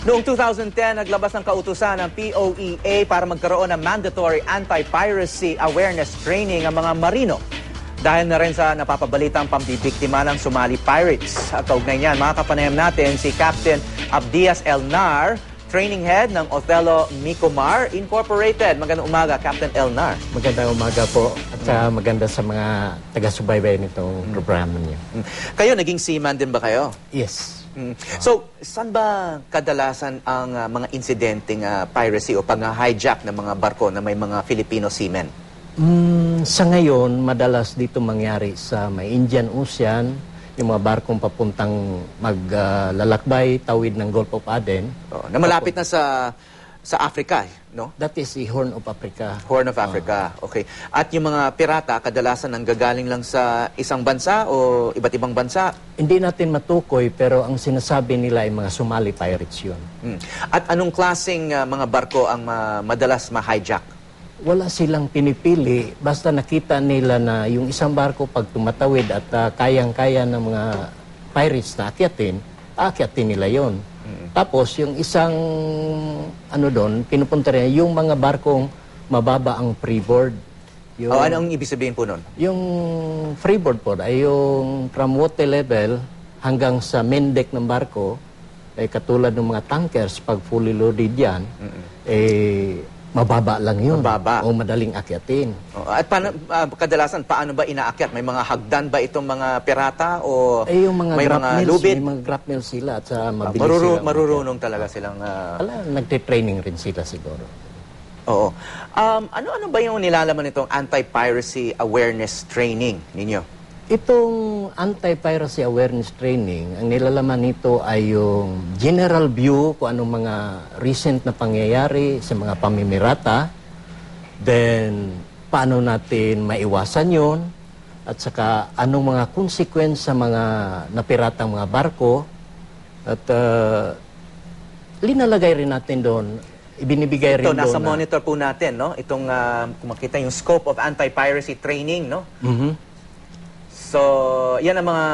Noong 2010, naglabas ng kautusan ng POEA para magkaroon ng mandatory anti-piracy awareness training ang mga marino. Dahil na rin sa napapabalitang pambibiktima ng Somali pirates. At kaugnay niyan, mga kapanayam natin si Captain Abdias Elnar, training head ng Othello Micomar Incorporated. Magandang umaga, Captain Elnar. Magandang umaga po at saka maganda sa mga taga-subaybay nitong programa niyo. Mm. Kayo, naging seaman din ba kayo? Yes. Mm. So, saan ba kadalasan ang ah, mga insidenteng ah, piracy o pang-hijack ng mga barko na may mga Filipino seamen? Mm, sa ngayon, madalas dito mangyari sa may Indian Ocean, yung mga barkong papuntang maglalakbay, tawid ng Gulf of Aden. Oh, na malapit na sa sa Africa, eh, no? That is the Horn of Africa. Horn of Africa. Okay. At yung mga pirata, kadalasan ang gagaling lang sa isang bansa o iba't ibang bansa. Hindi natin matukoy pero ang sinasabi nila ay mga Somali pirates yun. Mm. At anong klaseng ah, mga barko ang ma- madalas ma-hijack? Wala silang pinipili basta nakita nila na yung isang barko pag tumatawid at ah, kayang-kaya ng mga pirates na akyatin, aakyatin nila yon. Tapos yung isang ano doon, pinupunta rin yung mga barkong mababa ang freeboard. Yung, O ano ang ibig sabihin po nun? yung freeboard po ay yung from water level hanggang sa main deck ng barko ay katulad ng mga tankers pag fully loaded yan, eh mababa lang yun. Mababa. O madaling akyatin. Oh, At paano, ah, kadalasan, paano ba inaakyat? May mga hagdan ba itong mga pirata o Eh yung mga may mga mills, lubid? may mga mills sila at sa Ah, mabilis maruru- sila. marurunong talaga silang... ah, Wala, nagte-training rin sila siguro. oo. Um, ano-ano ba yung nilalaman nitong anti-piracy awareness training ninyo? Itong anti-piracy awareness training, ang nilalaman nito ay yung general view kung anong mga recent na pangyayari sa mga pamimirata, then paano natin maiwasan yon at saka anong mga consequence sa mga napiratang mga barko, at uh, linalagay rin natin doon, ibinibigay rin Ito, doon nasa na- monitor po natin, no? Itong, ah, kung makita yung scope of anti-piracy training, no? Mhm. So, yan ang mga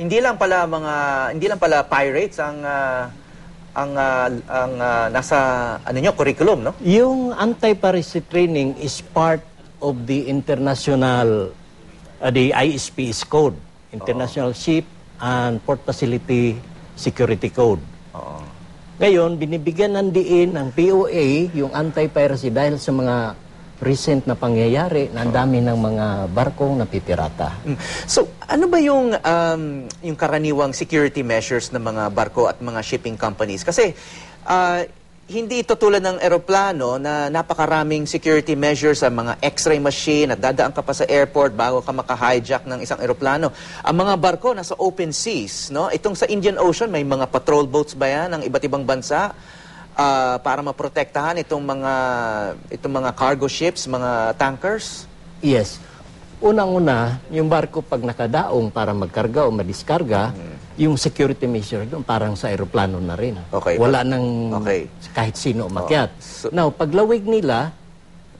hindi lang pala mga hindi lang pala pirates ang ah, ang ah, ang ah, nasa ano nyo curriculum, no? Yung anti-piracy training is part of the international, uh, the ISPS code, International Ship and Port Facility Security Code. Oo. Ngayon, binibigyan ng diin ng POA yung anti-piracy dahil sa mga recent na pangyayari na dami ng mga barkong napipirata. Mm. So, ano ba yung um, yung karaniwang security measures ng mga barko at mga shipping companies? Kasi ah, hindi ito tulad ng eroplano na napakaraming security measures sa mga x-ray machine at dadaan ka pa sa airport bago ka maka-hijack ng isang eroplano. Ang mga barko nasa open seas, no? Itong sa Indian Ocean, may mga patrol boats ba yan ng iba't ibang bansa? Ah, para maprotektahan itong mga itong mga cargo ships, mga tankers? Yes. Unang-una, yung barko pag nakadaong para magkarga o madiskarga, yung security measure doon parang sa aeroplano na rin. Okay. Wala nang Okay. kahit sino umakyat. Oh, so- Now, paglawig nila,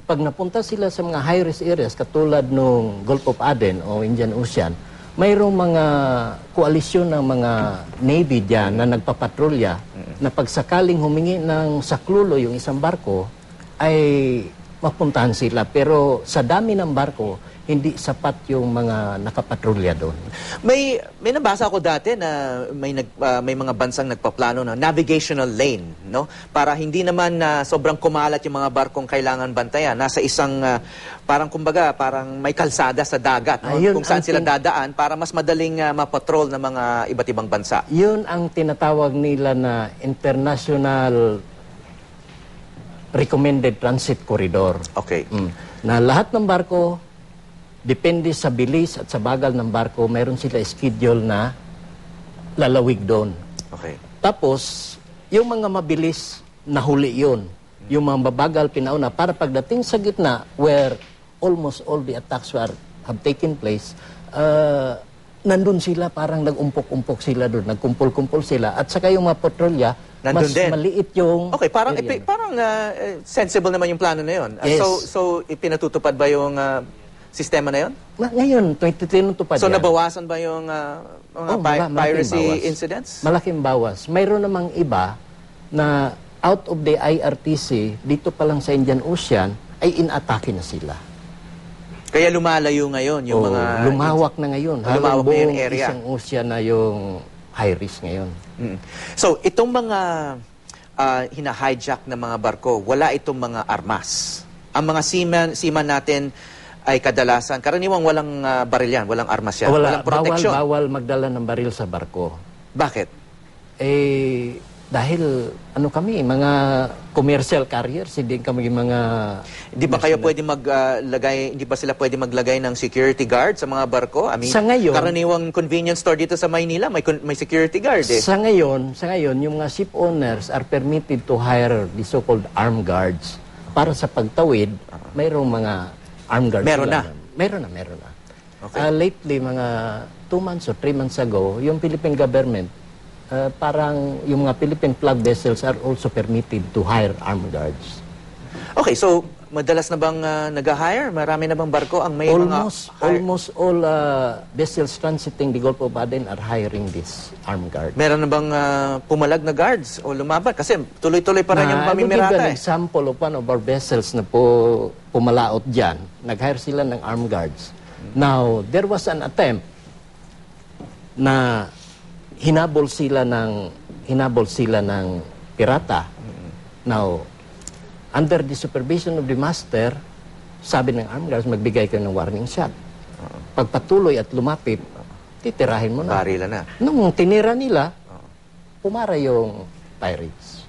pag napunta sila sa mga high-risk areas katulad nung Gulf of Aden o Indian Ocean, mayroong mga koalisyon ng mga Navy dyan na nagpapatrolya na pagsakaling humingi ng saklulo yung isang barko, ay mapuntahan sila. Pero sa dami ng barko, hindi sapat yung mga nakapatrolya doon. May may nabasa ako dati na may nag ah, may mga bansang nagpaplano ng navigational lane, no? Para hindi naman na sobrang kumalat yung mga barkong kailangan bantayan. Nasa isang ah, parang kumbaga, parang may kalsada sa dagat, no? Ayun Kung saan sila dadaan para mas madaling ah, mapatrol ng mga iba't ibang bansa. Yun ang tinatawag nila na International Recommended Transit Corridor. Okay. Mm. Na lahat ng barko, depende sa bilis at sa bagal ng barko, mayroon sila schedule na lalawig doon. Okay. Tapos, yung mga mabilis, nahuli yun. Yung mga babagal, pinauna. Para pagdating sa gitna, where almost all the attacks were, have taken place, uh, nandun sila, parang nag-umpok-umpok sila doon, nagkumpul-kumpul sila. At saka yung mga patrolya, Nandun mas din. maliit yung... Okay, parang area. ipi- parang ah, eh, sensible naman yung plano na 'yon. Ah, Yes. So so ipinatutupad ba yung ah, sistema na 'yon? Na- ngayon, 23 pa So yan. nabawasan ba yung ah, mga Oh, pi- malaking piracy bawas. incidents? Malaking bawas. Mayroon namang iba na out of the IRTC, dito pa lang sa Indian Ocean, ay inatake na sila. Kaya lumalayo ngayon yung O, mga... lumawak na ngayon. Lumawak na yung buong area. isang ocean na yung high risk ngayon. Mm. So, itong mga ah, hina-hijack na mga barko, wala itong mga armas. Ang mga seaman, seaman natin ay kadalasan, karaniwang walang ah, baril yan, walang armas yan, Wala, walang bawal, bawal magdala ng baril sa barko. Bakit? Eh, dahil ano kami, mga commercial carriers, hindi kami mga... Hindi ba kayo pwede maglagay, hindi ba sila pwede maglagay ng security guard sa mga barko? I mean, Sa ngayon- karaniwang convenience store dito sa Maynila, may con- may security guard eh. Sa ngayon, sa ngayon, yung mga ship owners are permitted to hire the so-called armed guards para sa pagtawid, mayroong mga armed guards. Meron na? Meron na, meron na. Okay. Ah, lately, mga two months or three months ago, yung Philippine government, ah, parang yung mga Philippine flag vessels are also permitted to hire armed guards. Okay, so madalas na bang ah, nag-hire? Marami na bang barko ang may almost, mga hire- almost all ah, vessels transiting the Gulf of Aden are hiring this armed guard. Meron na bang ah, pumalag na guards o lumaban? Kasi tuloy-tuloy pa rin yung Na, I will give pamimirata an eh. example of one of our vessels na po pumalaot dyan. Nag-hire sila ng armed guards. Now, there was an attempt na hinabol sila ng hinabol sila ng pirata. Now, under the supervision of the master, sabi ng armed guards, magbigay kayo ng warning shot. Pagpatuloy at lumapit, titirahin mo na. Barila na. Nung tinira nila, pumara yung pirates.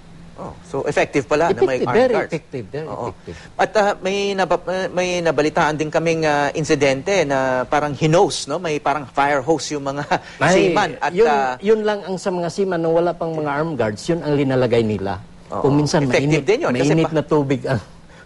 Oh, so effective pala na may Effective, armed very guards. effective, very Oo. effective. At ah, may naba- uh, may nabalitaan din kaming ah, insidente na parang hinose, no? May parang fire hose yung mga Ay, seaman at yun, ah, yun lang ang sa mga seaman nung wala pang mga armed guards, yun ang linalagay nila. Oo. Kung minsan Effective mainit, din yun, kasi mainit na tubig ang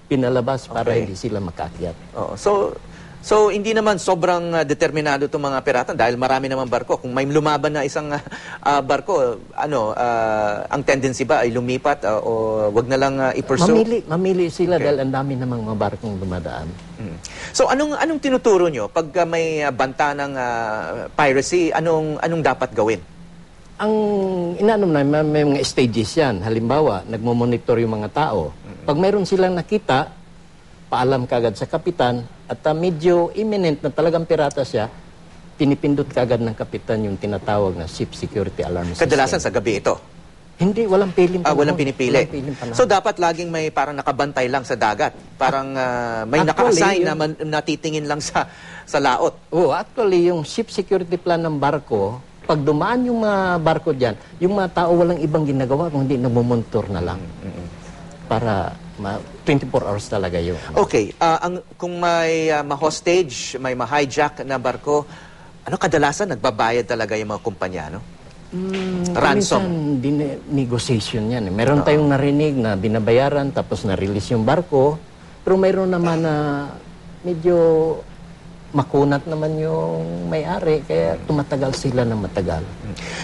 pinalabas para Okay. hindi sila makakyat. Oo. So, so hindi naman sobrang ah, determinado itong mga pirata dahil marami naman barko. Kung may lumaban na isang ah, ah, barko, ano, ah, ang tendency ba ay lumipat ah, o wag na lang ah, i-pursue? Mamili, mamili sila Okay. dahil ang dami namang mga barkong dumadaan. Mm. So anong anong tinuturo nyo pag ah, may ah, banta ng ah, piracy, anong anong dapat gawin? Ang inanom na, may, may mga stages yan. Halimbawa, nagmo-monitor yung mga tao. Pag mayroon silang nakita, paalam kagad sa kapitan, at ah, medyo imminent na talagang pirata siya, pinipindot kagad ng kapitan yung tinatawag na ship security alarm system. Kadalasan sa gabi ito. Hindi, walang piling Ah, panahon. walang pinipili. Walang piling panahon. So dapat laging may parang nakabantay lang sa dagat. Parang ah, may naka-assign na man, natitingin lang sa sa laot. Oh, actually, yung ship security plan ng barko, pag dumaan yung mga barko dyan, yung mga tao walang ibang ginagawa kung hindi nagmumontor na lang. Para ma- 24 hours talaga yung... Okay, ah, ang kung may ah, ma-hostage, may ma-hijack na barko, ano kadalasan nagbabayad talaga yung mga kumpanya, no? Mm, Ransom. Minsan, negotiation yan. eh. Meron tayong narinig na binabayaran tapos na-release yung barko. Pero mayroon naman na medyo makunat naman yung may-ari. Kaya tumatagal sila ng matagal.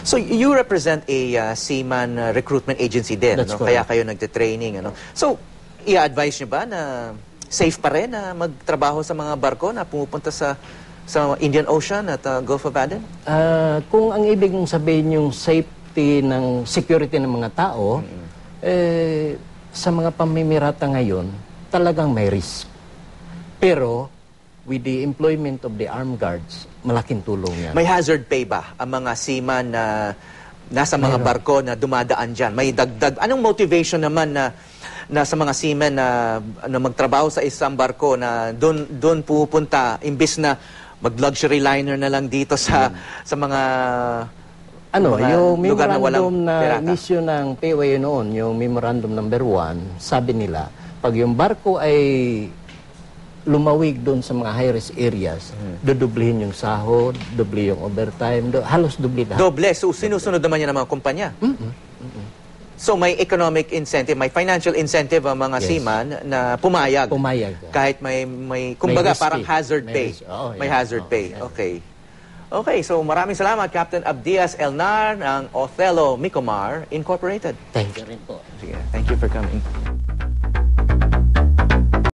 So you represent a ah, seaman ah, recruitment agency din, That's no? correct. Kaya kayo nagte-training, ano? So, i-advise niyo ba na safe pa rin na magtrabaho sa mga barko na pumupunta sa sa Indian Ocean at ah, Gulf of Aden? Ah, kung ang ibig mong sabihin yung safety ng security ng mga tao, eh, sa mga pamimirata ngayon, talagang may risk. Pero, with the employment of the armed guards, malaking tulong yan. May hazard pay ba ang mga seaman na nasa mga barko na dumadaan dyan? May dagdag. Anong motivation naman na na sa mga seamen na, na magtrabaho sa isang barko na doon doon pupunta imbis na mag-luxury liner na lang dito sa sa mga ano, mga yung na memorandum na, pirata. mission ng POA noon, yung memorandum number one, sabi nila, pag yung barko ay lumawig doon sa mga high-risk areas, Hmm. dudublihin yung sahod, dubli yung overtime, do, halos dubli lahat. Doble. So, sinusunod naman yan ng mga kumpanya. So, may economic incentive, may financial incentive ang mga Yes. seaman na pumayag. Pumayag. Kahit may, may kumbaga, risky. parang hazard May pay. risk. Oo, may yeah. hazard Oo, pay. yeah. Okay. Okay, so maraming salamat, Captain Abdias Elnar ng Othello Micomar Incorporated. Thank you rin po. Sige, thank you for coming.